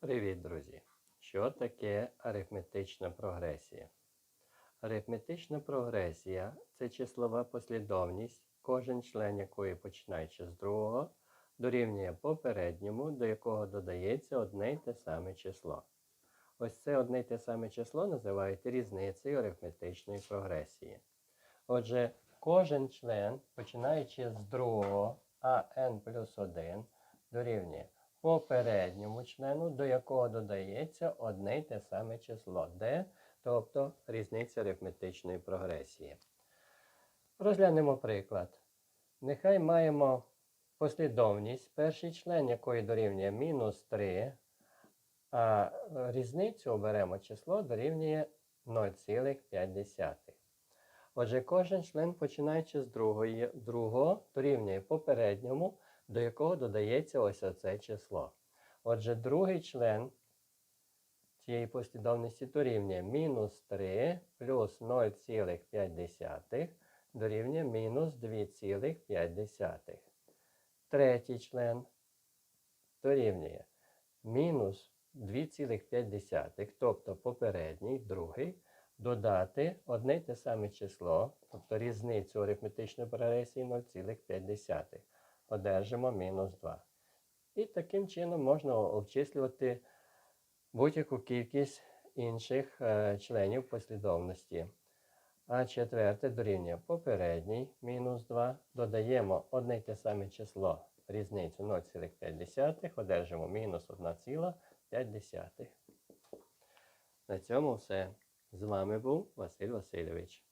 Привіт, друзі! Що таке арифметична прогресія? Арифметична прогресія це числова послідовність, кожен член якої, починаючи з другого, дорівнює попередньому, до якого додається одне й те саме число. Ось це одне й те саме число називають різницею арифметичної прогресії. Отже, кожен член, починаючи з другого, а n плюс 1 дорівнює попередньому члену, до якого додається одне й те саме число d, тобто різниця арифметичної прогресії. Розглянемо приклад. Нехай маємо послідовність, перший член якої дорівнює мінус 3, а різницю оберемо число дорівнює 0,5. Отже, кожен член, починаючи з другої, другого, дорівнює попередньому, до якого додається ось оце число. Отже, другий член цієї послідовності дорівнює мінус 3 плюс 0,5 дорівнює мінус 2,5. Третій член дорівнює мінус 2,5, тобто попередній, другий, додати одне й те саме число, тобто різницю арифметичної прогресії 0,5. Одержимо мінус 2. І таким чином можна обчислювати будь-яку кількість інших е, членів послідовності. А четверте дорівнює попередній мінус 2. Додаємо одне й те саме число різницю 0,5, одержимо мінус 1,5. На цьому все. З вами був Василь Васильович.